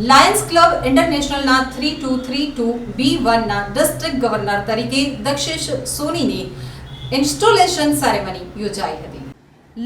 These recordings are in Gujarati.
Lions club ઇન્ટરનેશનલના three two three two B વનના district governor તરીકે દક્ષેશ સોનીની ઇન્સ્ટોલેશન સેરેમની યોજાઈ હતી.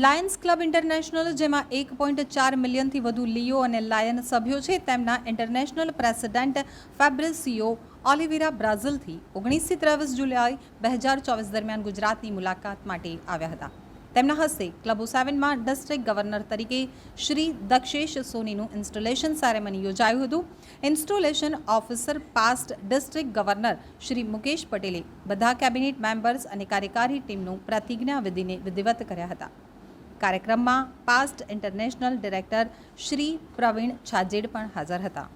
લાયન્સ ક્લબ ઇન્ટરનેશનલ જેમાં એક પોઈન્ટ ચાર મિલિયનથી વધુ લિયો અને લાયન સભ્યો છે, તેમના ઇન્ટરનેશનલ પ્રેસિડેન્ટ ફેબ્રિસિયો ઓલિવેરા બ્રાઝિલથી ઓગણીસથી ત્રેવીસ જુલાઈ બે હજાર ચોવીસ દરમિયાન ગુજરાતની મુલાકાત માટે આવ્યા હતા. તેમના હસ્તે ક્લબો સેવનમાં ડિસ્ટ્રિક્ટ ગવર્નર તરીકે શ્રી દક્ષેશ સોનીનું ઇન્સ્ટોલેશન સેરેમની યોજાયું હતું. Installation officer past district governor Shri Mukesh પટેલે બધા કેબિનેટ મેમ્બર્સ અને કાર્યકારી ટીમનું પ્રતિજ્ઞા વિધિને વિધિવત કર્યા હતા. કાર્યક્રમમાં past international director Shri Pravin Chhajed પણ હાજર હતા.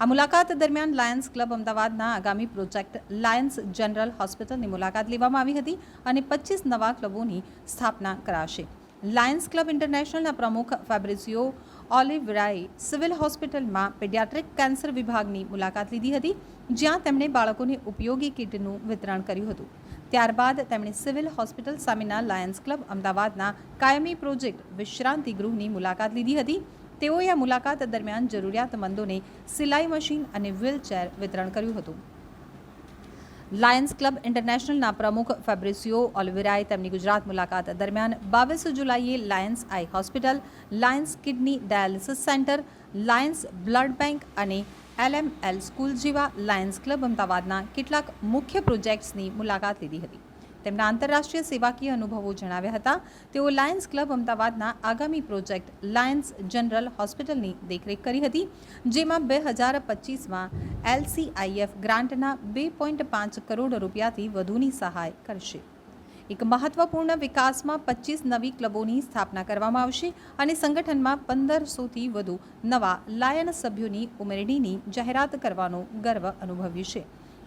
આ મુલાકાત દરમિયાન લાયન્સ ક્લબ અમદાવાદના આગામી પ્રોજેક્ટ લાયન્સ જનરલ હોસ્પિટલની મુલાકાત લેવામાં આવી હતી અને પચીસ નવા ક્લબોની સ્થાપના કરાશે. લાયન્સ ક્લબ ઇન્ટરનેશનલના પ્રમુખ ફેબ્રિસિયો ઓલિવરાએ સિવિલ હોસ્પિટલમાં પેડિયાટ્રિક કેન્સર વિભાગની મુલાકાત લીધી હતી, જ્યાં તેમણે બાળકોને ઉપયોગી કીટનું વિતરણ કર્યું હતું. ત્યારબાદ તેમણે સિવિલ હોસ્પિટલ સામેના લાયન્સ ક્લબ અમદાવાદના કાયમી પ્રોજેક્ટ વિશ્રાંતિ ગૃહની મુલાકાત લીધી હતી તેઓએ આ મુલાકાત દરમિયાન જરૂરિયાતમંદોને સિલાઈ મશીન અને વ્હીલચેર વિતરણ કર્યું હતું. લાયન્સ ક્લબ ઇન્ટરનેશનલના પ્રમુખ ફેબ્રિસિયો ઓલવેરાએ તેમની ગુજરાત મુલાકાત દરમિયાન બાવીસ જુલાઈએ lions eye hospital, lions kidney dialysis centre, lions blood bank અને એલએમએલ સ્કૂલ જેવા લાયન્સ ક્લબ અમદાવાદના કેટલાક મુખ્ય પ્રોજેક્ટ્સની મુલાકાત લીધી હતી. તેમના આંતરરાષ્ટ્રીય સેવાકીય અનુભવો જણાવ્યા હતા. તેઓ લાયન્સ ક્લબ અમદાવાદના આગામી પ્રોજેક્ટ લાયન્સ જનરલ હોસ્પિટલની દેખરેખ કરી હતી, જેમાં બે હજાર પચીસમાં એલસીઆઈએફ ગ્રાન્ટના બે પોઈન્ટ પાંચ કરોડ રૂપિયાથી વધુની સહાય કરશે. એક મહત્વપૂર્ણ વિકાસમાં પચીસ નવી ક્લબોની સ્થાપના કરવામાં આવશે અને સંગઠનમાં પંદરસોથી વધુ નવા લાયન સભ્યોની ઉમેરણીની જાહેરાત કરવાનો ગર્વ અનુભવ્યું છે.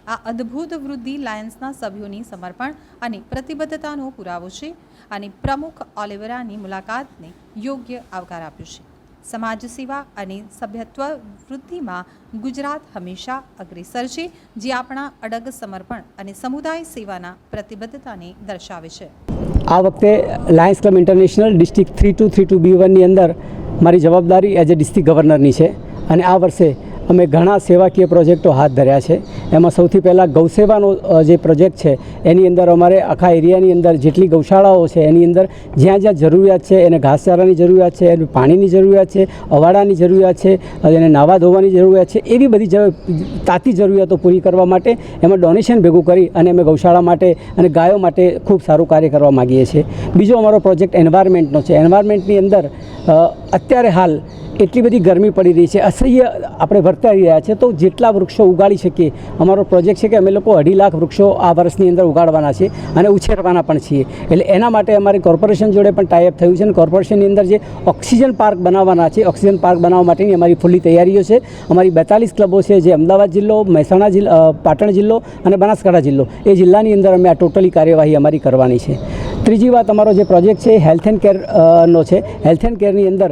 આ અદ્ભુત વૃદ્ધિ લાયન્સના સભ્યોની સમર્પણ અને પ્રતિબદ્ધતાનો પુરાવો છે અને પ્રમુખ ઓલિવરાની મુલાકાતને યોગ્ય આવકાર આપ્યો છે. સમાજ સેવા અને સભ્યત્વ વૃદ્ધિમાં ગુજરાત હંમેશા અગ્રેસર છે, જે આપણા અડગ સમર્પણ અને સમુદાય સેવાના પ્રતિબદ્ધતાને દર્શાવે છે. આ વખતે lions club international district three two three two B વનની અંદર મારી જવાબદારી એઝ એ ડિસ્ટ્રિક્ટ ગવર્નરની છે અને આ વર્ષે અમે ઘણા સેવાકીય પ્રોજેક્ટો હાથ ધર્યા છે. એમાં સૌથી પહેલાં ગૌસેવાનો જે પ્રોજેક્ટ છે, એની અંદર અમારે આખા એરિયાની અંદર જેટલી ગૌશાળાઓ છે, એની અંદર જ્યાં જ્યાં જરૂરિયાત છે, એને ઘાસચારાની જરૂરિયાત છે, એને પાણીની જરૂરિયાત છે, અવાડાની જરૂરિયાત છે એને નાવા ધોવાની જરૂરિયાત છે, એવી બધી તાતી જરૂરિયાતો પૂરી કરવા માટે એમાં ડોનેશન ભેગું કરી અને અમે ગૌશાળા માટે અને ગાયો માટે ખૂબ સારું કાર્ય કરવા માગીએ છીએ. બીજો અમારો પ્રોજેક્ટ એન્વાયરમેન્ટનો છે. એન્વાયરમેન્ટની અંદર અત્યારે હાલ એટલી બધી ગરમી પડી રહી છે. અસહ્ય આપણે વર્તાઈ રહ્યા છે. તો જેટલા વૃક્ષો ઉગાડી શકીએ, અમારો પ્રોજેક્ટ છે કે અમે લોકો અઢી લાખ વૃક્ષો આ વર્ષની અંદર ઉગાડવાના છે અને ઉછેરવાના પણ છીએ. એટલે એના માટે અમારી કોર્પોરેશન જોડે પણ ટાઈઅપ થયું છે અને કોર્પોરેશનની અંદર જે ઓક્સિજન પાર્ક બનાવવાના છે, ઓક્સિજન પાર્ક બનાવવા માટેની અમારી ફૂલ્લી તૈયારીઓ છે. અમારી બેતાલીસ ક્લબો છે, જે અમદાવાદ જિલ્લો, મહેસાણા જિલ્લો પાટણ જિલ્લો અને બનાસકાંઠા જિલ્લો. એ જિલ્લાની અંદર અમે આ ટોટલી કાર્યવાહી અમારી કરવાની છે. ત્રીજી વાત અમારો જે પ્રોજેક્ટ છે એ હેલ્થ એન્ડ કેર નો છે. હેલ્થ એન્ડ કેરની અંદર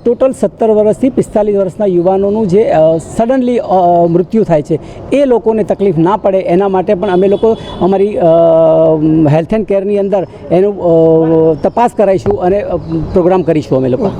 ટોટલ સત્તર વર્ષથી પિસ્તાલીસ વર્ષના યુવાનોનું જે સડનલી મૃત્યુ થાય છે. એ લોકોને તકલીફ ના પડે, એના માટે પણ અમે લોકો અમારી હેલ્થ એન્ડ કેરની અંદર એનું તપાસ કરાવીશું અને પ્રોગ્રામ કરીશું અમે લોકો.